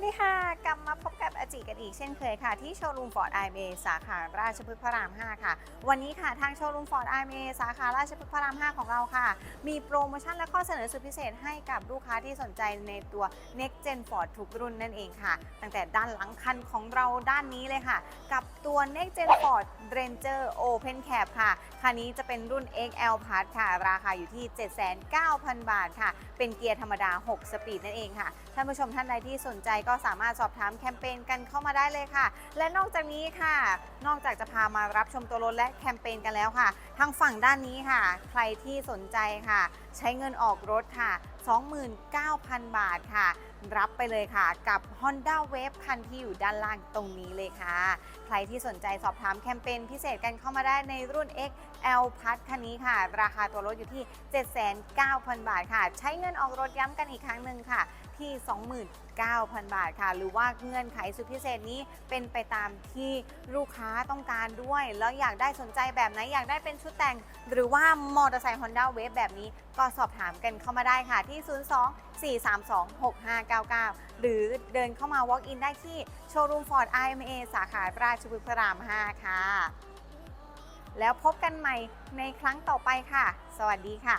วัสดีค่ะ กลับมาพบกับอาจิกันอีกเช่นเคยค่ะ ที่โชว์รูมฟอร์ดไอเมสาขาราชพฤกษ์พระราม 5 ค่ะ วันนี้ค่ะทางโชว์รูมฟอร์ดไอเมสาขาราชพฤกษ์พระราม 5 ของเราค่ะ มีโปรโมชั่นและข้อเสนอสุดพิเศษให้กับลูกค้าที่สนใจในตัว Next Gen Ford ทุกรุ่นนั่นเองค่ะ ตั้งแต่ด้านหลังคันของเราด้านนี้เลยค่ะ กับตัว Next Gen Ford Ranger Open Cab ค่ะคันนี้จะเป็นรุ่น XL Plus ค่ะ ราคาอยู่ที่ 79,000 บาทค่ะ เป็นเกียร์ธรรมดา 6 สปีดนั่นเองค่ะท่านผู้ชมท่านใดที่สนใจก็็สามารถสอบถามแคมเปญกันเข้ามาได้เลยค่ะ และนอกจากนี้ค่ะ นอกจากจะพามารับชมตัวรถและแคมเปญกันแล้วค่ะ ทางฝั่งด้านนี้ค่ะ ใครที่สนใจค่ะ ใช้เงินออกรถค่ะ29,000 บาทค่ะ รับไปเลยค่ะ กับ Honda Wave คันที่อยู่ด้านล่างตรงนี้เลยค่ะ ใครที่สนใจสอบถามแคมเปญพิเศษกันเข้ามาได้ในรุ่น XL p l u คันนี้ค่ะ ราคาตัวรถอยู่ที่ 79,000 บาทค่ะ ใช้เงินออกรถย้ำกันอีกครั้งหนึ่งค่ะที่ 29,000 บาทค่ะ หรือว่าเงื่อนไขสุดพิเศษนี้เป็นไปตามที่ลูกค้าต้องการด้วย แล้วอยากได้สนใจแบบไหน อยากได้เป็นชุดแต่ง หรือว่ามอเตอร์ไซค์ Honda Wave แบบนี้ ก็สอบถามกันเข้ามาได้ค่ะที่ 02-432-6599 หรือเดินเข้ามา walk in ได้ที่โชว์รูม Ford IMA สาขาราชบุรีพระราม 5 ค่ะ แล้วพบกันใหม่ในครั้งต่อไปค่ะ สวัสดีค่ะ